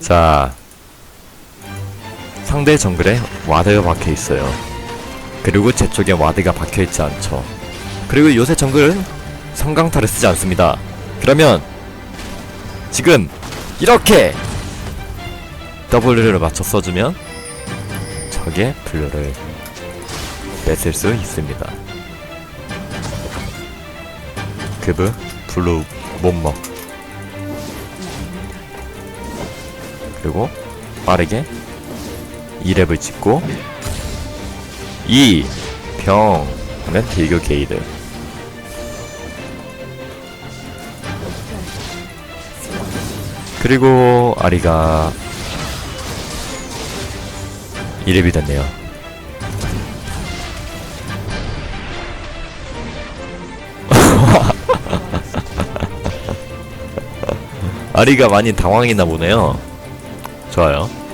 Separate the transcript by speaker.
Speaker 1: 자 상대 정글에 와드가 박혀 있어요. 그리고 제 쪽에 와드가 박혀 있지 않죠. 그리고 요새 정글은 성강타를 쓰지 않습니다. 그러면 지금 이렇게 W를 맞춰 써주면 적의 블루를 뺏을 수 있습니다. 그브 블루 못 먹. 그리고 빠르게 2랩을 찍고 2병 하면 딜교 게이드. 그리고 아리가 2랩이 됐네요. 아리가 많이 당황했나 보네요 좋아요